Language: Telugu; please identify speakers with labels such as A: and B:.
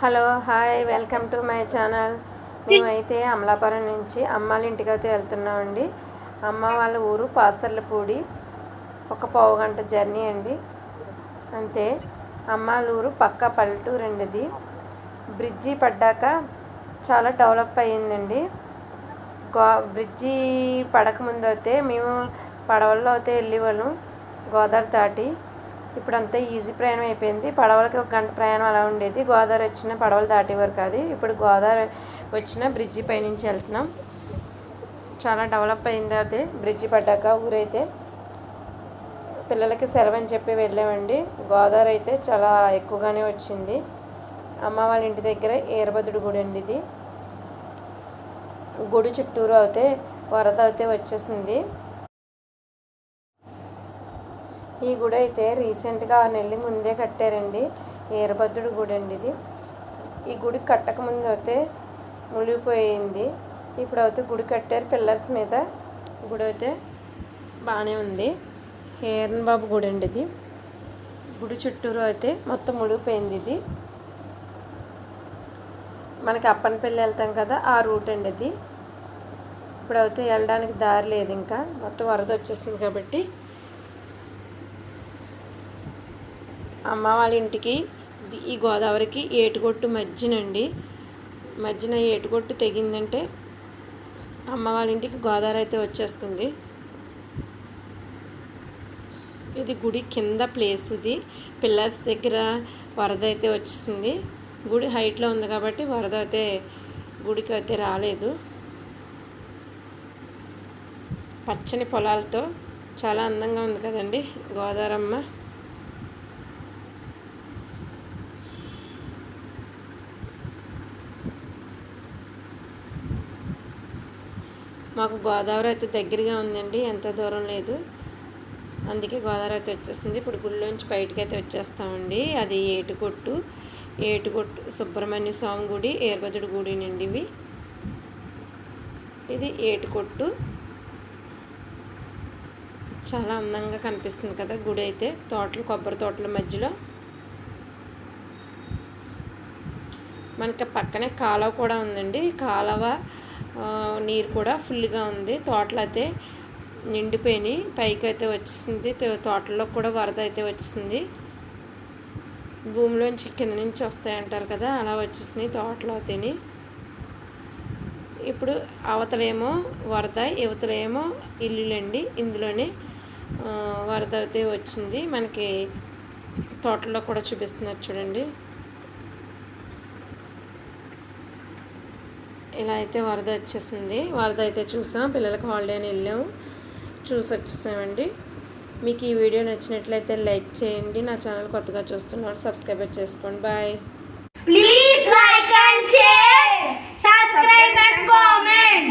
A: Hello hi welcome to my channel. మేమైతే అమలాపురం నుంచి అమ్మాళ్ళ ఇంటికి అయితే వెళ్తున్నామండి. అమ్మ వాళ్ళ ఊరు పాస్తర్లపూడి ఒక పావు గంట జర్నీ అండి. అంతే. అమ్మాళ్ళ ఊరు పక్క పల్లెటూరు అండి ఇది. బ్రిడ్జి పడ్డాక చాలా డెవలప్ అయ్యిందండి. గో బ్రిడ్జి పడకముందు అయితే మేము పడవల్లో అయితే వెళ్ళేవాళ్ళం గోదావరి దాటి. ఇప్పుడు అంతా ఈజీ ప్రయాణం అయిపోయింది. పడవలకి ఒక గంట ప్రయాణం అలా ఉండేది. గోదావరి వచ్చిన పడవలు దాటేవారు కాదు ఇప్పుడు గోదావరి వచ్చిన బ్రిడ్జి పైనుంచి వెళ్తున్నాం. చాలా డెవలప్ అయింది అయితే బ్రిడ్జి పడ్డాక ఊరైతే పిల్లలకి సెలవు అని చెప్పి వెళ్ళామండి. గోదావరి అయితే చాలా ఎక్కువగానే వచ్చింది. అమ్మ వాళ్ళ ఇంటి దగ్గర ఈరభద్రుడి గుడి అండి ఇది. గుడి చుట్టూరు అయితే వరద అయితే వచ్చేసింది. ఈ గుడి అయితే రీసెంట్గా ఆరు నెలల ముందే కట్టారండి. ఈరభద్రుడి గుడి అండి ఇది. ఈ గుడి కట్టక ముందు అయితే మునిగిపోయింది. ఇప్పుడు అయితే గుడి కట్టారు పిల్లర్స్ మీద. గుడి అయితే బాగానే ఉంది. హేరన్ బాబు గుడి అండి ఇది. గుడి చుట్టూరు అయితే మొత్తం మునిగిపోయింది ఇది. మనకి అప్పనపల్లి వెళ్తాం కదా ఆ రూట్ అండి ఇది. ఇప్పుడు అయితే వెళ్ళడానికి దారి లేదు ఇంకా. మొత్తం వరద వచ్చేసింది కాబట్టి అమ్మ వాళ్ళ ఇంటికి ఈ గోదావరికి ఏటుగొట్టు మధ్యనండి. మధ్యన ఏటుగొట్టు తెగిందంటే అమ్మ వాళ్ళ ఇంటికి గోదావరి అయితే వచ్చేస్తుంది. ఇది గుడి కింద ప్లేస్ ఇది. పిల్లర్స్ దగ్గర వరద అయితే వచ్చేసింది. గుడి హైట్లో ఉంది కాబట్టి వరద అయితే గుడికి అయితే రాలేదు. పచ్చని పొలాలతో చాలా అందంగా ఉంది కదండి గోదావరమ్మ మాకు గోదావరి అయితే దగ్గరగా ఉందండి ఎంత దూరం లేదు. అందుకే గోదావరి అయితే వచ్చేస్తుంది. ఇప్పుడు గుడిలోంచి బయటకు అయితే వచ్చేస్తామండి. అది ఏటుకొట్టు ఏటుకొట్టు సుబ్రహ్మణ్య స్వామి గుడి ఏర్బదుడి గుడి నుండి ఇవి. ఇది ఏటుకొట్టు. చాలా అందంగా కనిపిస్తుంది కదా గుడి అయితే. తోటలు కొబ్బరి తోటల మధ్యలో. మనకి పక్కనే కాలువ కూడా ఉందండి. కాలువ నీరు కూడా ఫుల్గా ఉంది. తోటలు అయితే నిండిపోయినాయి. పైకి అయితే వచ్చేసింది. తో- తోటల్లో కూడా వరద అయితే వచ్చేసింది. భూమిలోంచి కింద నుంచి వస్తాయంటారు కదా అలా వచ్చేసినాయి తోటలో తిని ఇప్పుడు అవతలేమో వరద యువతలేమో ఇల్లులండి. ఇందులోనే వరద అయితే వచ్చింది. మనకి తోటలో కూడా చూపిస్తున్నారు చూడండి. ఇలా అయితే వరద వచ్చేసింది. వరద అయితే చూసాం. పిల్లలకి హాలిడే అని వెళ్ళాము చూసి వచ్చేసామండి మీకు ఈ వీడియో నచ్చినట్లయితే లైక్ చేయండి. నా ఛానల్ కొత్తగా చూస్తున్నారు సబ్స్క్రైబ్ చేసుకోండి. Bye.
B: Please like and share. Subscribe and comment.